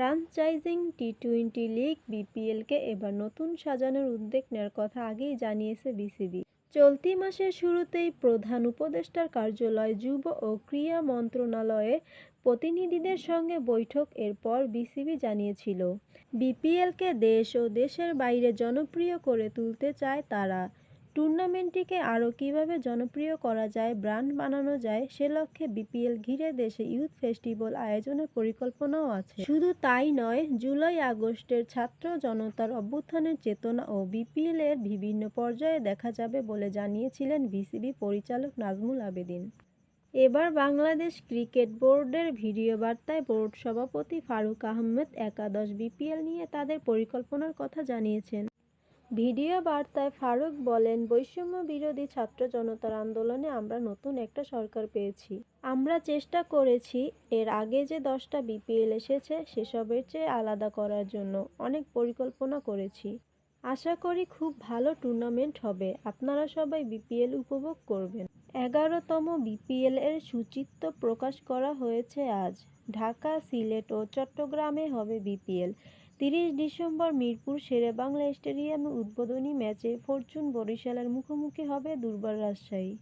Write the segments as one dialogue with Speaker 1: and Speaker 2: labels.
Speaker 1: ফ্র্যাঞ্চাইজিং T twenty league, বিপিএলকে এবার নতুন সাজানোর উদ্যোগ নেওয়ার কথা আগেই জানিয়েছে বিসিবি। চলতি মাসের শুরুতেই প্রধান উপদেষ্টার কার্যালয়, যুব ও ক্রীড়া মন্ত্রণালয়ে প্রতিনিধিদের সঙ্গে বৈঠক এরপর বিসিবি জানিয়েছিল। বিপিএলকে দেশ ও দেশের বাইরে জনপ্রিয় করে তুলতে চায় তারা। টুর্নামেন্টটিকে আরও কীভাবে জনপ্রিয় করা যায়, ব্র্যান্ড বানানো যায়, সে লক্ষ্যে বিপিএল ঘিরে দেশে ইউথ ফেস্টিভ্যাল আয়োজনের পরিকল্পনাও আছে। শুধু তাই নয়, জুলাই আগস্টের ছাত্র জনতার অভ্যুত্থানের চেতনা ও বিপিএল এর বিভিন্ন পর্যায়ে দেখা যাবে বলে জানিয়েছিলেন বিসিবি পরিচালক নাজমুল আবেদিন। এবার বাংলাদেশ ক্রিকেট বোর্ডের ভিডিও বার্তায় বোর্ড সভাপতি ফারুক আহমেদ একাদশ বিপিএল নিয়ে তাদের পরিকল্পনার কথা জানিয়েছেন। ভিডিও বার্তায় ফারুক বলেন, বৈষম্য বিরোধী ছাত্র জনতার আন্দোলনে আমরা নতুন একটা সরকার পেয়েছি। আমরা চেষ্টা করেছি এর আগে যে দশটা বিপিএল এসেছে সেসবের চেয়ে আলাদা করার জন্য অনেক পরিকল্পনা করেছি। আশা করি খুব ভালো টুর্নামেন্ট হবে। আপনারা সবাই বিপিএল উপভোগ করবেন। এগারোতম বিপিএল এর সূচিত্র প্রকাশ করা হয়েছে আজ। ঢাকা, সিলেট ও চট্টগ্রামে হবে বিপিএল। তিরিশ ডিসেম্বর মিরপুর শেরেবাংলা স্টেডিয়ামে উদ্বোধনী ম্যাচে ফরচুন বরিশালের মুখোমুখি হবে দুর্বার রাজশাহী।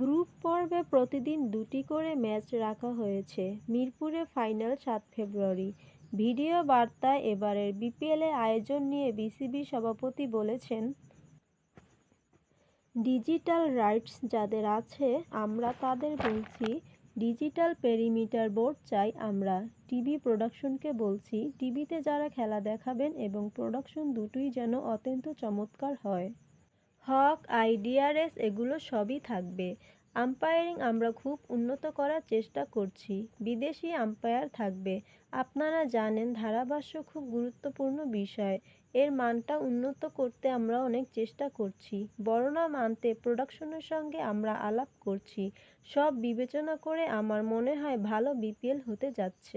Speaker 1: গ্রুপ পর্বে প্রতিদিন দুটি করে ম্যাচ রাখা হয়েছে। মিরপুরে ফাইনাল সাত ফেব্রুয়ারি। ভিডিও বার্তায় এবারের বিপিএলের আয়োজন নিয়ে বিসিবি সভাপতি বলেছেন, ডিজিটাল রাইটস যাদের আছে, আমরা তাদের বলছি ডিজিটাল পেরিমিটার বোর্ড চাই আমরা। টিভি প্রোডাকশনকে বলছি, টিভিতে যারা খেলা দেখাবেন এবং প্রোডাকশন দুটোই যেন অত্যন্ত চমৎকার হয়। হক, আইডিআরএস এগুলো সবই থাকবে। আম্পায়ারিং আমরা খুব উন্নত করার চেষ্টা করছি। বিদেশি আম্পায়ার থাকবে। আপনারা জানেন ধারাভাষ্য খুব গুরুত্বপূর্ণ বিষয়। এর মানটা উন্নত করতে আমরা অনেক চেষ্টা করছি। বর্ণনা মানতে প্রোডাকশনের সঙ্গে আমরা আলাপ করছি। সব বিবেচনা করে আমার মনে হয় ভালো বিপিএল হতে যাচ্ছে।